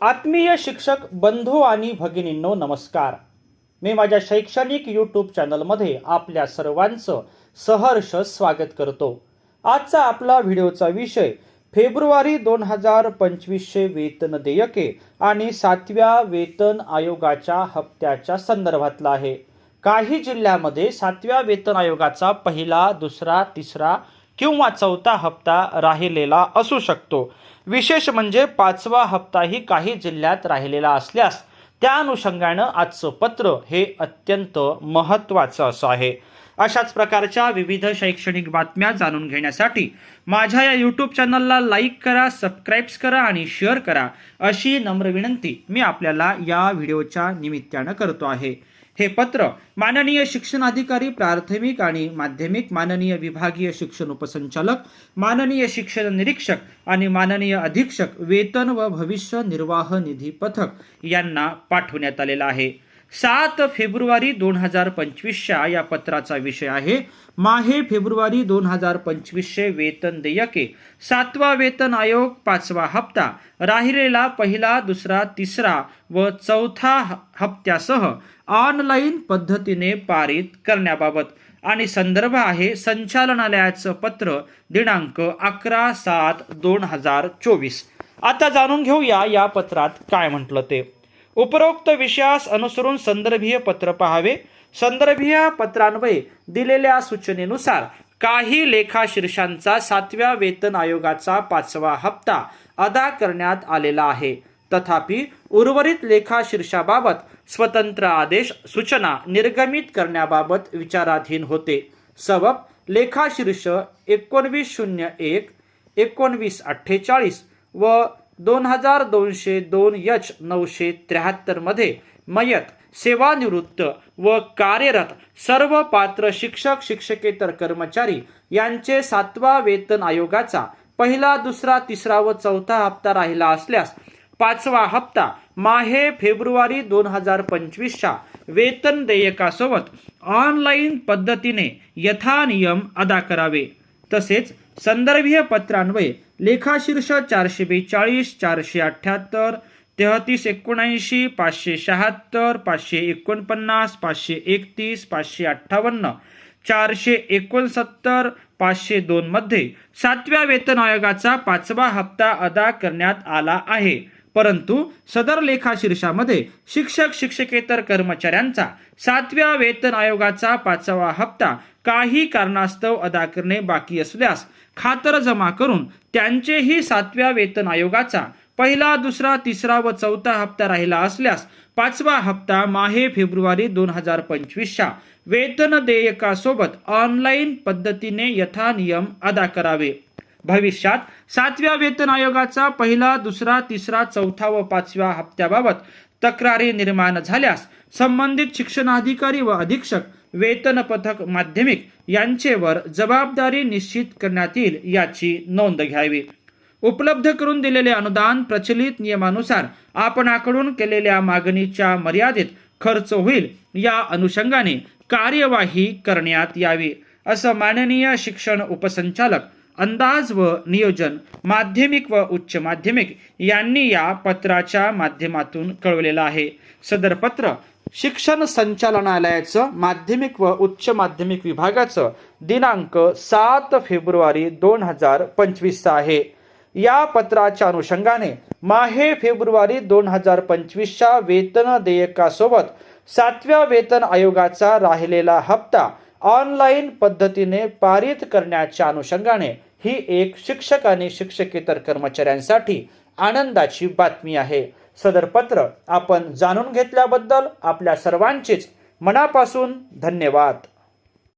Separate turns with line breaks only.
आत्मीय शिक्षक बंधू आणि भगिनींनो नमस्कार. मी माझ्या शैक्षणिक यूट्यूब चॅनलमध्ये आपल्या सर्वांचं सहर्ष स्वागत करतो. आजचा आपला व्हिडिओचा विषय फेब्रुवारी दोन हजार पंचवीसशे वेतन देयके आणि सातव्या वेतन आयोगाच्या हप्त्याच्या संदर्भातला आहे. काही जिल्ह्यामध्ये सातव्या वेतन आयोगाचा पहिला दुसरा तिसरा किंवा चौथा हप्ता राहिलेला असू शकतो. विशेष म्हणजे पाचवा हप्ताही काही जिल्ह्यात राहिलेला असल्यास त्या अनुषंगानं आजचं पत्र हे अत्यंत महत्त्वाचं असं आहे. अशाच प्रकारच्या विविध शैक्षणिक बातम्या जाणून घेण्यासाठी माझ्या या यूट्यूब चॅनलला लाईक करा सबस्क्राईब्स करा आणि शेअर करा अशी नम्र विनंती मी आपल्याला या व्हिडिओच्या निमित्तानं करतो आहे. हे पत्र माननीय शिक्षण अधिकारी प्राथमिक आणि माध्यमिक माननीय विभागीय शिक्षण उपसंचालक माननीय शिक्षण निरीक्षक आणि माननीय अधीक्षक वेतन व भविष्य निर्वाह निधी पथक यांना पाठवण्यात आलेला आहे. सात फेब्रुवारी दोन हजार पंचवीसच्या या पत्राचा विषय आहे. माहे फेब्रुवारी दोन हजार पंचवीसशे वेतन देयके. सातवा वेतन आयोग पाचवा हप्ता. राहिलेला पहिला दुसरा तिसरा व चौथा ह- हप्त्यासह ऑनलाईन पद्धतीने पारित करण्याबाबत. आणि संदर्भ आहे संचालनालयाचं पत्र दिनांक अकरा सात दोन हजार चोवीस. आता जाणून घेऊया या पत्रात काय म्हटलं ते. उपरोक्त विषयास अनुसरून संदर्भीय पत्र पहावे. संदर्भीय पत्रान्वये दिलेल्या सूचनेनुसार काही लेखाशीर्षांचा सातव्या वेतन आयोगाचा पाचवा हप्ता अदा करण्यात आलेला आहे. तथापि उर्वरित लेखाशीर्षाबाबत स्वतंत्र आदेश सूचना निर्गमित करण्याबाबत विचाराधीन होते. सबब लेखाशीर्ष एकोणवीस शून्य एक एकोणवीस अठ्ठेचाळीस व दोन हजार दोनशे दोन यच नऊशे त्र्याहत्तरमध्ये मयत सेवानिवृत्त व कार्यरत सर्व पात्र शिक्षक शिक्षकेतर कर्मचारी यांचे सातवा वेतन आयोगाचा पहिला दुसरा तिसरा व चौथा हप्ता राहिला असल्यास पाचवा हप्ता माहे फेब्रुवारी दोन हजार पंचवीसच्या वेतन देयकासोबत ऑनलाईन पद्धतीने यथानियम अदा करावे. तसेच संदर्भीय पत्रान्वये लेखाशीर्ष चारशे बेचाळीस चारशे अठ्ठ्याहत्तर तेहतीस एकोणऐंशी पाचशे शहात्तर पाचशे एकोणपन्नास पाचशे एकतीस पाचशे अठ्ठावन्न चारशे एकोणसत्तर पाचशे दोन मध्ये सातव्या वेतन आयोगाचा पाचवा हप्ता अदा करण्यात आला आहे. परंतु सदर लेखाशीर्षामध्ये शिक्षक शिक्षकेतर कर्मचाऱ्यांचा सातव्या वेतन आयोगाचा पाचवा हप्ता काही कारणास्तव अदा करणे बाकी असल्यास खातर जमा करून त्यांचेही सातव्या वेतन आयोगाचा पहिला दुसरा तिसरा व चौथा हप्ता राहिला असल्यास पाचवा हप्ता माहे फेब्रुवारी दोन हजार पंचवीसच्या वेतन देयकासोबत ऑनलाईन पद्धतीने यथानियम अदा करावे. भविष्यात सातव्या वेतन आयोगाचा पहिला दुसरा तिसरा चौथा व पाचव्या हप्त्याबाबत तक्रारी निर्माण झाल्यास संबंधित शिक्षणाधिकारी व अधीक्षक वेतन पथक माध्यमिक यांचेवर जबाबदारी निश्चित करण्यात येईल याची नोंद घ्यावी. उपलब्ध करून दिलेले अनुदान प्रचलित नियमानुसार आपणाकडून केलेल्या मागणीच्या मर्यादेत खर्च होईल या अनुषंगाने कार्यवाही करण्यात यावी असं माननीय शिक्षण उपसंचालक अंदाज व नियोजन माध्यमिक व उच्च माध्यमिक यांनी या पत्राच्या माध्यमातून कळवलेलं आहे. सदर पत्र शिक्षण संचालनालयाचं माध्यमिक व उच्च माध्यमिक विभागाचं दिनांक सात फेब्रुवारी दोन हजार पंचवीसचं आहे. या पत्राच्या अनुषंगाने माहे फेब्रुवारी दोन हजार पंचवीसच्या वेतन देयकासोबत सातव्या वेतन आयोगाचा राहिलेला हप्ता ऑनलाईन पद्धतीने पारित करण्याच्या अनुषंगाने ही एक शिक्षक आणि शिक्षकेतर कर्मचाऱ्यांसाठी आनंदाची बातमी आहे. सदर पत्र आपण जाणून घेतल्याबद्दल आपल्या सर्वांचेच मनापासून धन्यवाद.